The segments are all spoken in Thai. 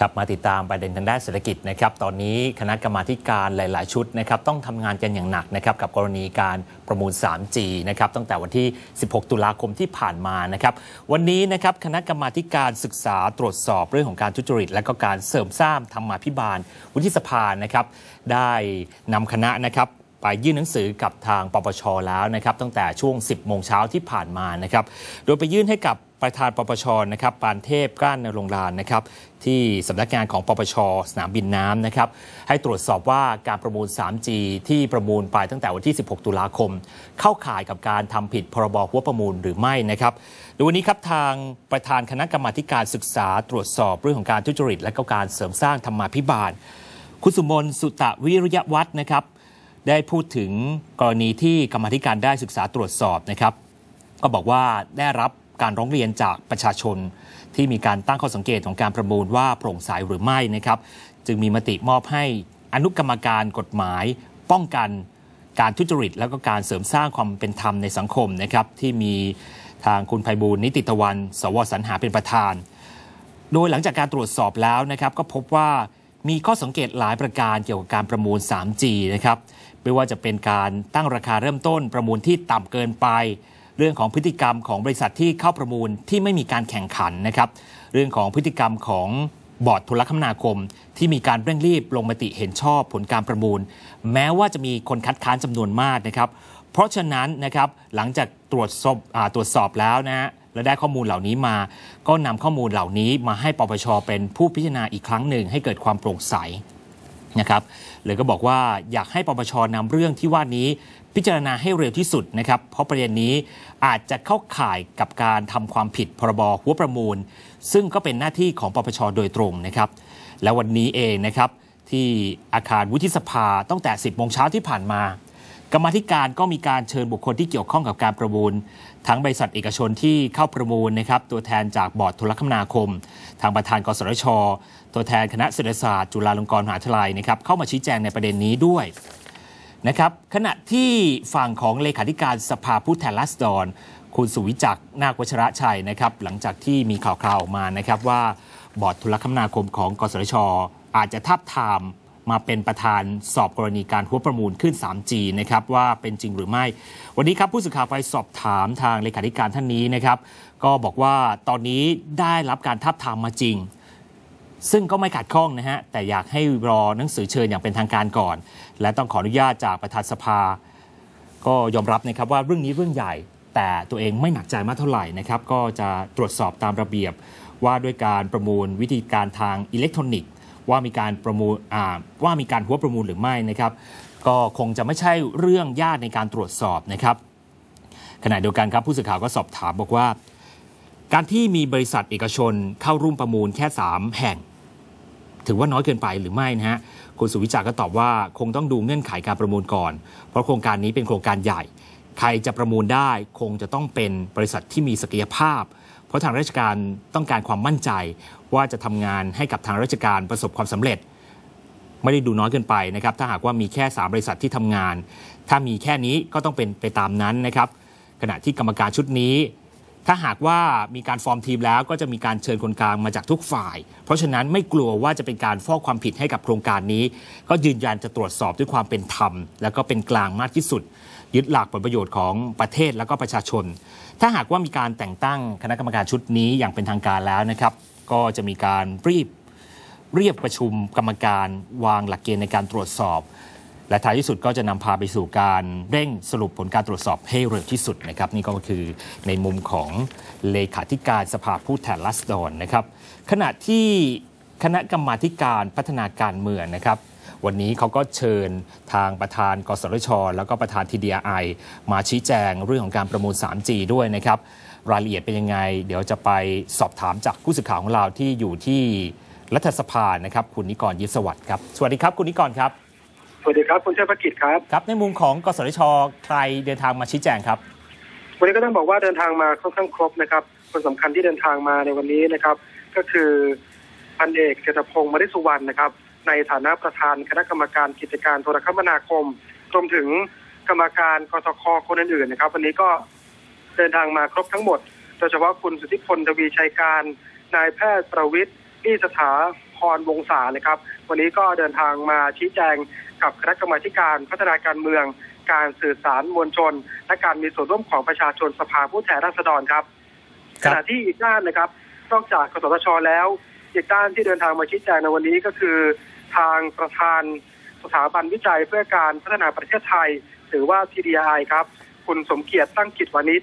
ครับมาติดตามประเด็นทางด้านเศรษฐกิจนะครับตอนนี้คณะกรรมาการหลาย ๆ ชุดนะครับต้องทำงานกันอย่างหนักนะครับกับกรณีการประมูล 3G นะครับตั้งแต่วันที่ 16 ตุลาคมที่ผ่านมานะครับวันนี้นะครับคณะกรรมาการศึกษาตรวจสอบเรื่องของการทุจริต และก็การเสริมสร้างธรรมาภิบาล วุฒิสภานะครับได้นำคณะนะครับไปยื่นหนังสือกับทางปปชแล้วนะครับตั้งแต่ช่วง 10 โมงเช้าที่ผ่านมานะครับโดยไปยื่นให้กับ ประธานปปชนะครับปานเทพก้านนรงลานนะครับที่สำนักงานของปปชสนามบินน้ำนะครับให้ตรวจสอบว่าการประมูล 3G ที่ประมูลไปตั้งแต่วันที่ 16 ตุลาคม เข้าข่ายกับการทำผิดพรบหัวประมูลหรือไม่นะครับโดยวันนี้ครับทางประธานคณะกรรมาการศึกษาตรวจสอบเรื่องของการทุจริต และก็การเสริมสร้างธรรมาภิบาล คุณสุมนสุตะวิริยวัฒน์นะครับได้พูดถึงกรณีที่กรรมธิการได้ศึกษาตรวจสอบนะครับ ก็บอกว่าได้รับ การร้องเรียนจากประชาชน ที่มีการตั้งข้อสังเกตของการประมูลว่าโปร่งใสหรือไม่นะครับ จึงมีมติมอบให้อนุกรรมการกฎหมาย ป้องกันการทุจริต แล้วก็การเสริมสร้างความเป็นธรรมในสังคมนะครับที่มีทางคุณภัยบูลนิติตะวัน สวสรรหาเป็นประธาน โดยหลังจากการตรวจสอบแล้วนะครับ ก็พบว่ามีข้อสังเกตหลายประการเกี่ยวกับการประมูล 3G นะครับไม่ว่าจะเป็นการตั้งราคาเริ่มต้นประมูลที่ต่ำเกินไป เรื่องของพฤติกรรมของบริษัทที่เข้าประมูลที่ไม่มีการแข่งขันนะครับ เรื่องของพฤติกรรมของบอร์ดโทรคมนาคม ที่มีการเร่งรีบลงมติเห็นชอบผลการประมูล แม้ว่าจะมีคนคัดค้านจำนวนมากนะครับ เพราะฉะนั้นนะครับหลังจากตรวจสอบตรวจสอบแล้วนะฮะและได้ข้อมูลเหล่านี้มา ก็นำข้อมูลเหล่านี้มาให้ปปชเป็นผู้พิจารณาอีกครั้งหนึ่งให้เกิดความโปร่งใสนะครับเลยก็บอกว่าอยากให้ปปชนำเรื่องที่ว่านี้ พิจารณาให้เร็วที่สุดนะครับ เพราะประเด็นนี้อาจจะเข้าข่ายกับการทำความผิดพรบหัวประมูล ซึ่งก็เป็นหน้าที่ของปปชโดยตรงนะครับ และวันนี้เองนะครับที่อาคารวุฒิสภาตั้งแต่ 10โมงเช้าที่ผ่านมา กรรมธิการก็มีการเชิญบุคคลที่เกี่ยวข้องกับการประมูล ทั้งบริษัทเอกชนที่เข้าประมูลนะครับ ตัวแทนจากบอร์ดโทรคมนาคม ทางประธานกสทช ตัวแทนคณะเศรษฐศาสตร์ จุฬาลงกรณ์มหาวิทยาลัยนะครับเข้ามาชี้แจงในประเด็นนี้ด้วย นะครับขณะที่ฝั่งของเลขาธิการสภาผู้แทนราษฎร คุณสุวิจักนาควัชระชัยนะครับหลังจากที่มีข่าวคราวออกมานะครับว่าบอร์ดโทรคมนาคมของกสชอาจจะทับทามมาเป็นประธานสอบกรณีการหัวประมูลขึ้น 3G นะครับว่าเป็นจริงหรือไม่ วันนี้ครับผู้สื่อข่าวไปสอบถามทางเลขาธิการท่านนี้นะครับ ก็บอกว่าตอนนี้ได้รับการทับทามมาจริง ซึ่งก็ไม่ขัดข้องนะฮะ แต่อยากให้รอหนังสือเชิญอย่างเป็นทางการก่อน และต้องขออนุญาตจากประธานสภา ก็ยอมรับนะครับว่าเรื่องนี้เรื่องใหญ่ แต่ตัวเองไม่หนักใจมากเท่าไหร่นะครับ ก็จะตรวจสอบตามระเบียบว่าด้วยการประมูลวิธีการทางอิเล็กทรอนิกส์ ว่ามีการประมูลว่ามีการหัวประมูลหรือไม่นะครับ ก็คงจะไม่ใช่เรื่องยากในการตรวจสอบนะครับขณะเดียวกันครับผู้สื่อข่าวก็สอบถามบอกว่า การที่มีบริษัทเอกชนเข้าร่วมประมูลแค่ 3 แห่ง ถือว่าน้อยเกินไปหรือไม่นะฮะคุณสุวิจาก็ตอบว่าคงต้องดูเงื่อนไขการประมูลก่อน เพราะโครงการนี้เป็นโครงการใหญ่ ใครจะประมูลได้คงจะต้องเป็นบริษัทที่มีศักยภาพ เพราะทางราชการต้องการความมั่นใจ ว่าจะทำงานให้กับทางราชการประสบความสำเร็จ ไม่ได้ดูน้อยเกินไปนะครับถ้าหากว่ามีแค่ 3 บริษัทที่ทำงาน ถ้ามีแค่นี้ก็ต้องเป็นไปตามนั้นนะครับขณะที่กรรมการชุดนี้ ถ้าหากว่ามีการฟอร์มทีมแล้วก็จะมีการเชิญคนกลางมาจากทุกฝ่าย เพราะฉะนั้นไม่กลัวว่าจะเป็นการฟองความผิดให้กับโครงการนี้ ก็ยืนยันจะตรวจสอบด้วยความเป็นธรรม และก็เป็นกลางมากที่สุด ยึดหลักผลประโยชน์ของประเทศและก็ประชาชน ถ้าหากว่ามีการแต่งตั้งคณะกรรมการชุดนี้อย่างเป็นทางการแล้วนะครับ ก็จะมีการรีบเรียกประชุมกรรมการวางหลักเกณฑ์ในการตรวจสอบ และท้ายที่สุดก็จะนำพาไปสู่การเร่งสรุปผลการตรวจสอบให้เร็วที่สุดนะครับ นี่ก็คือในมุมของเลขาธิการสภาผู้แทนรัศดรนะครับ ขณะที่คณะกรรมาการพัฒนาการเมืองนะครับวันนี้เขาก็เชิญทางประธานกสทช แล้วก็ประธานทีดีไอมาชี้แจงเรื่องของการประมูล 3G ด้วยนะครับ รายละเอียดเป็นยังไง เดี๋ยวจะไปสอบถามจากผู้สื่อข่าวของเราที่อยู่ที่รัฐสภานะครับ คุณนิกรยิศวัตรครับ สวัสดีครับ คุณนิกรครับ วัสดีครับ คุณเชษฐกิจครับครับ ในมุมของกสทชใครเดินทางมาชี้แจงครับ วันนี้ก็ต้องบอกว่าเดินทางมาค่อนข้างครบนะครับ คนสำคัญที่เดินทางมาในวันนี้นะครับ ก็คือพันเอกเศรษฐพงศ์มริสุวรรณนะครับ ในฐานะประธานคณะกรรมการกิจการโทรคมนาคมรวมถึงกรรมการกสคคนอื่นๆนะครับ วันนี้ก็เดินทางมาครบทั้งหมดโดยเฉพาะคุณสุทธิพลทวีชัยการ นายแพทย์ประวิทย์พี่สถาพพรวงศานะครับ วันนี้ก็เดินทางมาชี้แจง กับคณะกรรมาธิการพัฒนาการเมือง การสื่อสารมวลชน และการมีส่วนร่วมของประชาชนสภาผู้แทนราษฎรครับคขรับณะที่อีกด้านนะครับนอกจากกสทชแล้วอีกด้านที่เดินทางมาชี้แจงในวันนี้ก็คือ ทางประธานสถาบันวิจัยเพื่อการพัฒนาประเทศไทย หรือว่า TDI ครับ คุณสมเกียรติตั้งกิจวานิช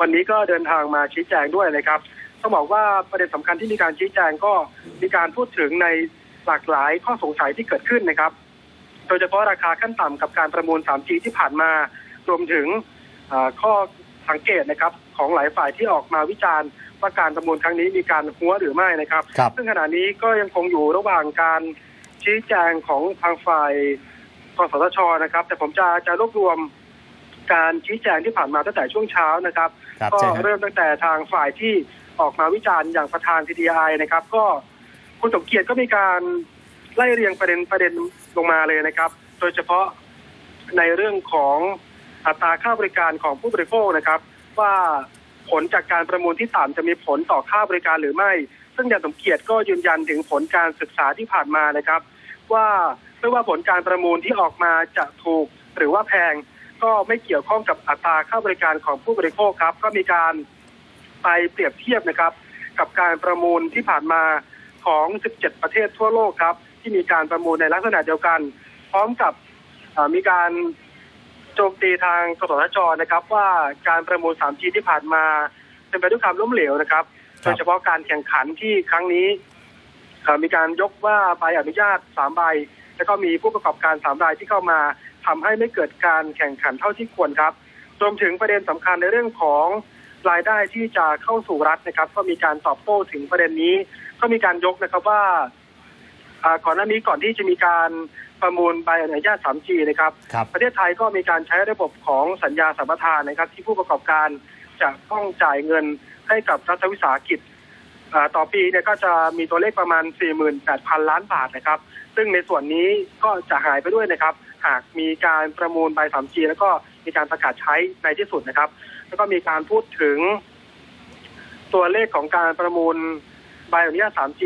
วันนี้ก็เดินทางมาชี้แจงด้วยนะครับต้องบอกว่าประเด็นสำคัญที่มีการชี้แจงก็มีการพูดถึงในหลากหลายข้อสงสัยที่เกิดขึ้นนะครับ โดยเฉพาะราคาขั้นต่ำกับการประมูล 3G ที่ผ่านมารวมถึงเอ่อข้อสังเกตนะครับของหลายฝ่ายที่ออกมาวิจารณ์ว่าการประมูลครั้งนี้มีการหัวหรือไม่นะครับครับซึ่งขณะนี้ก็ยังคงอยู่ระหว่างการชี้แจงของทางฝ่ายกสทชนะครับ แต่ผมจะจะรวบรวมการชี้แจงที่ผ่านมาตั้งแต่ช่วงเช้านะครับครับก็เชิญครับเริ่มตั้งแต่ทางฝ่ายที่ออกมาวิจารณ์อย่างประธาน TDI นะครับ ก็คุณสมเกียรติก็มีการ ไล่เรียงประเด็นประเด็นลงมาเลยนะครับ โดยเฉพาะในเรื่องของอัตราค่าบริการของผู้บริโภคนะครับ ว่าผลจากการประมูลที่ต่ำจะมีผลต่อค่าบริการหรือไม่ ซึ่งอย่างสมเกียรติก็ยืนยันถึงผลการศึกษาที่ผ่านมานะครับ ว่าไม่ว่าผลการประมูลที่ออกมาจะถูกหรือว่าแพงก็ไม่เกี่ยวข้องกับอัตราค่าบริการของผู้บริโภคครับ ก็มีการไปเปรียบเทียบนะครับ กับการประมูลที่ผ่านมาของ 17 ประเทศทั่วโลกครับ ที่มีการประมูลในลักษณะเดียวกัน พร้อมกับเอ่อมีการโจมตีทางกสทชนะครับ ว่าการประมูล 3G ที่ผ่านมาเป็นไปด้วยความล้มเหลวนะครับคโดรับยเฉพาะการแข่งขันที่ครั้งนี้เอ่อมีการยกว่าใบอนุญาตสามใบ แล้วก็มีผู้ประกอบการสามรายที่เข้ามาทำให้ไม่เกิดการแข่งขันเท่าที่ควรครับรวมถึงประเด็นสำคัญในเรื่องของรายได้ที่จะเข้าสู่รัฐนะครับ ก็มีการตอบโต้ถึงประเด็นนี้ ก็มีการยกนะครับว่าอ่า ก่อนหน้านี้ก่อนที่จะมีการประมูลใบอนุญาต 3G นะครับครับ ประเทศไทยก็มีการใช้ระบบของสัญญาสัมปทานนะครับ ที่ผู้ประกอบการจะต้องจ่ายเงินให้กับรัฐวิสาหกิจอ่าต่อปีเนี่ยก็จะมีตัวเลขประมาณ 48,000 ล้านบาทนะครับ ซึ่งในส่วนนี้ก็จะหายไปด้วยนะครับ หากมีการประมูลใบ 3G แล้วก็มีการประกาศใช้ในที่สุดนะครับ แล้วก็มีการพูดถึงตัวเลขของการประมูล ใบอนุญาต 3G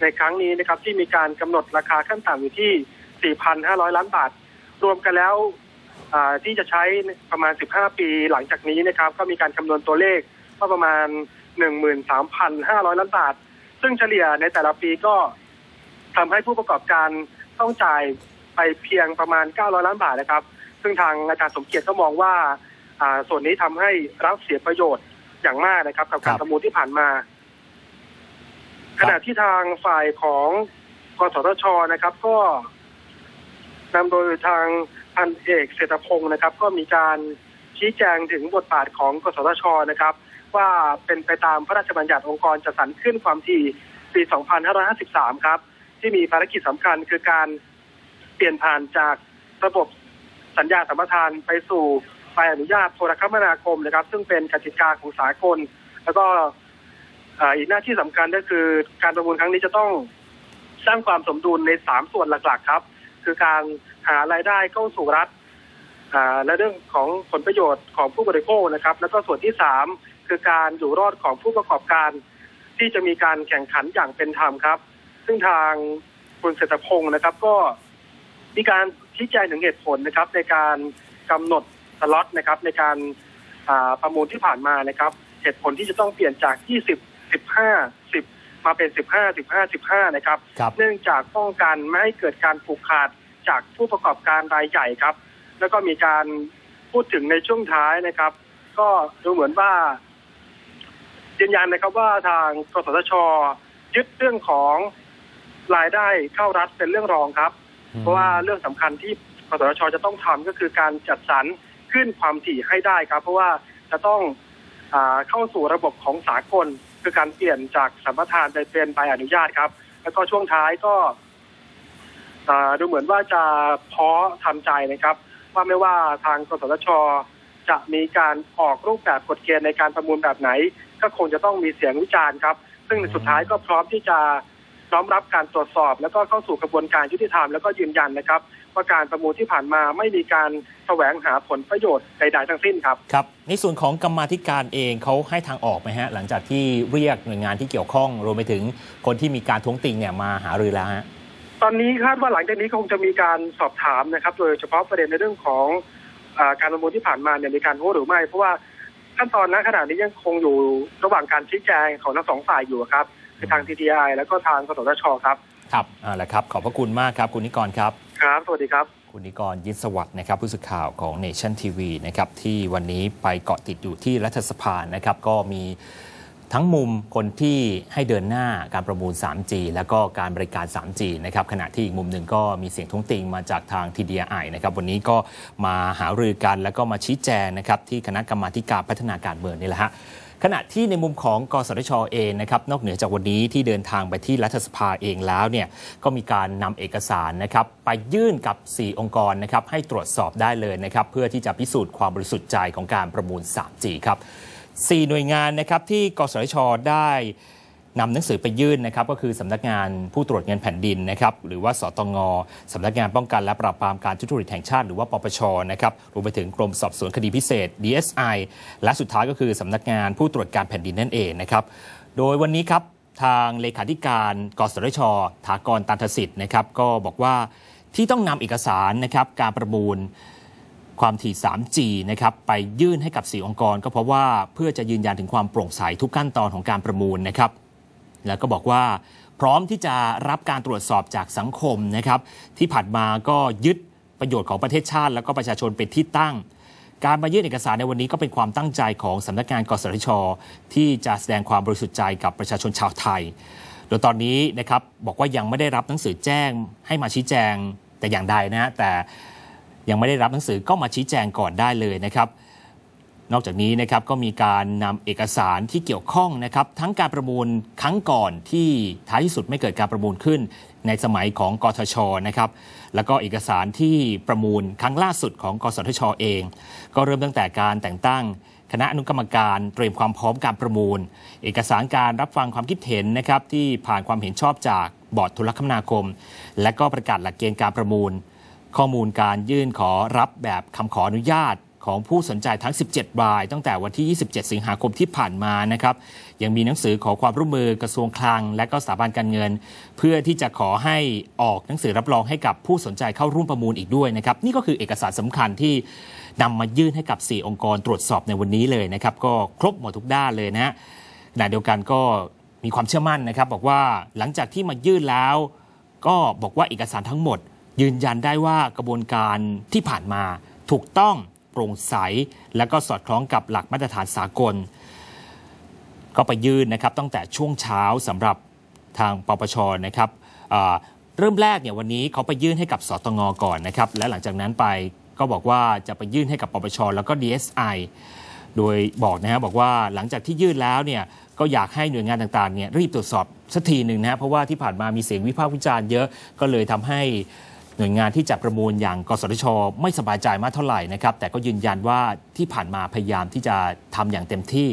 ในครั้งนี้นะครับที่มีการกำหนดราคาขั้นต่ำอยู่ที่ 4,500 ล้านบาท รวมกันแล้วอ่าที่จะใช้ประมาณ 15 ปีหลังจากนี้นะครับ ก็มีการคำนวณตัวเลขว่าประมาณ 13,500 ล้านบาท ซึ่งเฉลี่ยในแต่ละปีก็ทำให้ผู้ประกอบการต้องจ่ายไปเพียงประมาณ 900 ล้านบาทนะครับ ซึ่งทางอาจารย์สมเกียรติก็มองว่าอ่าส่วนนี้ทำให้รัฐเสียประโยชน์อย่างมากนะครับกับการครับประมูลที่ผ่านมา ขณะที่ทางฝ่ายของกสทชนะครับ ก็นำโดยทางพันเอกเศรษฐพงศ์นะครับ ก็มีการชี้แจงถึงบทบาทของกสทชนะครับ ว่าเป็นไปตามพระราชบัญญัติองค์กรจัดสรรขึ้นความถี่ปี 2553 ครับ ที่มีภารกิจสำคัญคือการเปลี่ยนผ่านจากระบบสัญญาสัมปทานไปสู่ใบอนุญาตโทรคมนาคมนะครับ ซึ่งเป็นกติกาของสากล แล้วก็ อ่าอีกหน้าที่สำคัญก็คือการประมูลครั้งนี้จะต้องสร้างความสมดุลในสามส่วนหลักๆครับ คือการหารายได้เข้าสู่รัฐอ่าและเรื่องของผลประโยชน์ของผู้บริโภคนะครับ แล้วก็ส่วนที่สามคือการอยู่รอดของผู้ประกอบการ ที่จะมีการแข่งขันอย่างเป็นธรรมครับ ซึ่งทางคุณเศรษฐพงศ์นะครับ ก็มีการชี้แจงถึงเหตุผลนะครับ ในการกำหนดสล็อตนะครับ ในการประมูลที่ผ่านมานะครับ เหตุผลที่จะต้องเปลี่ยนจาก 20 15 10 มาเป็น 15 15 15 นะครับครับ เนื่องจากป้องกันไม่ให้เกิดการผูกขาดจากผู้ประกอบการรายใหญ่ครับ แล้วก็มีการพูดถึงในช่วงท้ายนะครับ ก็ดูเหมือนว่ายืนยันนะครับว่าทางกสทช ยึดเรื่องของรายได้เข้ารัฐเป็นเรื่องรองครับ เพราะว่าเรื่องสำคัญที่กสทช จะต้องทำก็คือการจัดสรรขึ้นความถี่ให้ได้ครับ เพราะว่าจะต้องอาเข้าสู่ระบบของสากล คือการเปลี่ยนจากสัมปทานไปเป็นใบอนุญาตครับ แล้วก็ช่วงท้ายก็ดูเหมือนว่าจะเพาะทำใจนะครับ ว่าไม่ว่าทางกสทช จะมีการออกรูปแบบกฎเกณฑ์ในการประมูลแบบไหน ก็คงจะต้องมีเสียงวิจารณ์ครับ ซึ่งในสุดท้ายก็พร้อมที่จะน้อมรับการตรวจสอบ แล้วก็เข้าสู่กระบวนการยุติธรรมแล้วก็ยืนยันนะครับ ว่าการประมูลที่ผ่านมาไม่มีการแสวงหาผลประโยชน์ใดๆทั้งสิ้นครับครับในส่วนของกรรมาธิการเองเขาให้ทางออกไหมฮะหลังจากที่เรียกหน่วยงานที่เกี่ยวข้องรวมไปถึงคนที่มีการท้วงติงเนี่ยมาหารือแล้วฮะตอนนี้คาดว่าหลังจากนี้คงจะมีการสอบถามนะครับ โดยเฉพาะประเด็นในเรื่องของอาการประมูลที่ผ่านมาเนี่ยมีการโทษหรือไม่ เพราะว่าขั้นตอนณขณะนี้ยังคงอยู่ระหว่างการชี้แจงของทั้งสองฝ่ายอยู่ครับคือทาง TTI แล้วก็ทางกสทชครับ ครับเอาละครับ ขอบพระคุณมากครับ คุณนิกรครับ ครับ สวัสดีครับคุณนิกรยินสวัสดิ์นะครับผู้สื่อข่าวของ Nation TV นะครับที่วันนี้ไปเกาะติดอยู่ที่รัฐสภานะครับก็มีทั้งมุมคนที่ให้เดินหน้าการประมูล 3G แล้วก็การบริการ 3G นะครับขณะที่อีกมุมหนึ่งก็มีเสียงท้วงติงมาจากทาง TDI นะครับวันนี้ก็มาหารือกันแล้วก็มาชี้แจงนะครับที่คณะกรรมาการพัฒนาการเมืองนี่แหละฮะ ขณะที่ในมุมของกสทชเองนะครับนอกเหนือจากวันนี้ที่เดินทางไปที่รัฐสภาเองแล้วเนี่ยก็มีการนำเอกสารนะครับไปยื่นกับ 4 องค์กรนะครับให้ตรวจสอบได้เลยนะครับเพื่อที่จะพิสูจน์ความบริสุทธิ์ใจของการประมูล 3G ครับ4หน่วยงานนะครับที่กสทชได้ นำหนังสือไปยื่นนะครับก็คือสำนักงานผู้ตรวจเงินแผ่นดินนะครับหรือว่าสตงสำนักงานป้องกันและปราบปรามการทุจริตแห่งชาติหรือว่าปปชนะครับรวมไปถึงกรมสอบสวนคดีพิเศษ DSI และสุดท้ายก็คือสำนักงานผู้ตรวจการแผ่นดินนั่นเองนะครับโดยวันนี้ครับทางเลขาธิการกสทชถากรตันทสิทธิ์นะครับก็บอกว่าที่ต้องนำเอกสารนะครับการประมูลความถี่ 3G นะครับ ไปยื่นให้กับ 4 องค์กร ก็เพราะว่าเพื่อจะยืนยันถึงความโปร่งใสทุกขั้นตอนของการประมูลนะครับ แล้วก็บอกว่าพร้อมที่จะรับการตรวจสอบจากสังคมนะครับ ที่ผ่านมาก็ยึดประโยชน์ของประเทศชาติ แล้วก็ประชาชนเป็นที่ตั้ง การมายื่นเอกสารในวันนี้ก็เป็นความตั้งใจของสำนักงานกสทช ที่จะแสดงความบริสุทธิ์ใจกับประชาชนชาวไทย โดยตอนนี้นะครับบอกว่ายังไม่ได้รับหนังสือแจ้งให้มาชี้แจงแต่อย่างใดนะฮะแต่ยังไม่ได้รับหนังสือก็มาชี้แจงก่อนได้เลยนะครับ นอกจากนี้นะครับก็มีการนำเอกสารที่เกี่ยวข้องนะครับทั้งการประมูลครั้งก่อนที่ท้ายที่สุดไม่เกิดการประมูลขึ้น ในสมัยของกทชนะครับแล้วก็เอกสารที่ประมูลครั้งล่าสุดของกสทชเอง ก็เริ่มตั้งแต่การแต่งตั้งคณะอนุกรรมการเตรียมความพร้อมการประมูล เอกสารการรับฟังความคิดเห็นนะครับที่ผ่านความเห็นชอบจากบอร์ดโทรคมนาคม และก็ประกาศหลักเกณฑ์การประมูล ข้อมูลการยื่นขอรับแบบคำขออนุญาต ของผู้สนใจทั้ง 17 ราย ตั้งแต่วันที่ 27 สิงหาคมที่ผ่านมานะครับ ยังมีหนังสือขอความร่วมมือกระทรวงคลัง และก็สถาบันการเงิน เพื่อที่จะขอให้ออกหนังสือรับรองให้กับผู้สนใจเข้าร่วมประมูลอีกด้วยนะครับ นี่ก็คือเอกสารสำคัญที่นำมายื่นให้กับ 4 องค์กรตรวจสอบในวันนี้เลยนะครับ ก็ครบหมดทุกด้านเลยนะฮะขณะเดียวกันก็มีความเชื่อมั่นนะครับ บอกว่าหลังจากที่มายื่นแล้ว ก็บอกว่าเอกสารทั้งหมด ยืนยันได้ว่ากระบวนการที่ผ่านมาถูกต้อง โปร่งใส และก็สอดคล้องกับหลักมาตรฐานสากล ก็ไปยื่นนะครับตั้งแต่ช่วงเช้าสำหรับทางปปชนะครับเริ่มแรกเนี่ยวันนี้เขาไปยื่นให้กับสตงก่อนนะครับ และหลังจากนั้นไปก็บอกว่าจะไปยื่นให้กับปปชแล้วก็ DSI โดยบอกนะฮะบอกว่าหลังจากที่ยื่นแล้วเนี่ยก็อยากให้หน่วยงานต่างๆเนี่ยรีบตรวจสอบสักทีหนึ่งนะฮะเพราะว่าที่ผ่านมามีเสียงวิพากษ์วิจารณ์เยอะก็เลยทำให้ หน่วยงานที่จัดประมูลอย่างกสทช ไม่สบายใจมากเท่าไหร่นะครับแต่ก็ยืนยันว่าที่ผ่านมาพยายามที่จะทำอย่างเต็มที่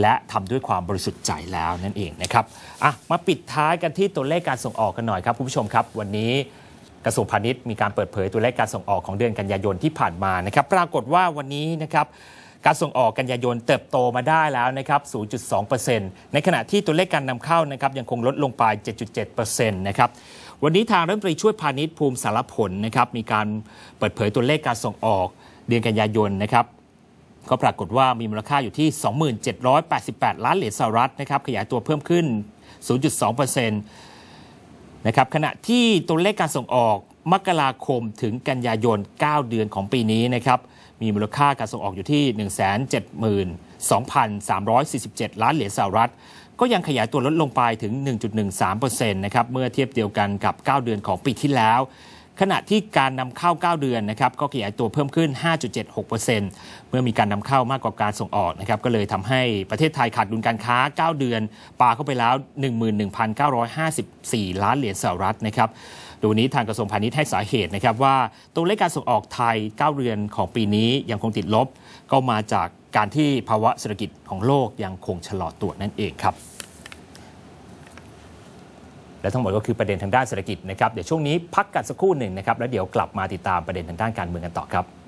และทำด้วยความบริสุทธิ์ใจแล้วนั่นเองนะครับอะมาปิดท้ายกันที่ตัวเลขการส่งออกกันหน่อยครับคุณผู้ชมครับ วันนี้กระทรวงพาณิชย์มีการเปิดเผยตัวเลขการส่งออกของเดือนกันยายนที่ผ่านมานะครับปรากฏว่าวันนี้นะครับการส่งออกกันยายนเติบโตมาได้แล้วนะครับ 0.2%ในขณะที่ตัวเลขการนำเข้านะครับยังคงลดลงไป 7.7%นะครับ วันนี้ทางรัฐมนตรีช่วยพาณิชย์ภูมิสารผลนะครับมีการเปิดเผยตัวเลขการส่งออกเดือนกันยายนนะครับก็ปรากฏว่ามีมูลค่าอยู่ที่ 2788 ล้านเหรียญสหรัฐนะครับขยายตัวเพิ่มขึ้น 0.2%นะครับขณะที่ตัวเลขการส่งออกมกราคมถึงกันยายน 9 เดือนของปีนี้นะครับมีมูลค่าการส่งออกอยู่ที่ 172,347 ล้านเหรียญสหรัฐ ก็ยังขยายตัวลดลงไปถึง 1.13%นะครับเมื่อเทียบเดียวกันกับ 9 เดือนของปีที่แล้ว ขณะที่การนำเข้า 9 เดือนนะครับก็ขยายตัวเพิ่มขึ้น 5.76%เมื่อมีการนำเข้ามากกว่าการส่งออกนะครับก็เลยทำให้ประเทศไทยขาดดุลการค้า 9 เดือนปาเข้าไปแล้ว 11,954 ล้านเหรียญสหรัฐนะครับโดยวันนี้ทางกระทรวงพาณิชย์ให้สาเหตุนะครับว่าตัวเลขการส่งออกไทย 9 เดือนของปีนี้ยังคงติดลบ ก็มาจากการที่ภาวะเศรษฐกิจของโลกยังคงชะลอตัวนั่นเองครับ และทั้งหมดก็คือประเด็นทางด้านเศรษฐกิจนะครับเดี๋ยวช่วงนี้พักกันสักครู่หนึ่งนะครับแล้วเดี๋ยวกลับมาติดตามประเด็นทางด้านการเมืองกันต่อครับ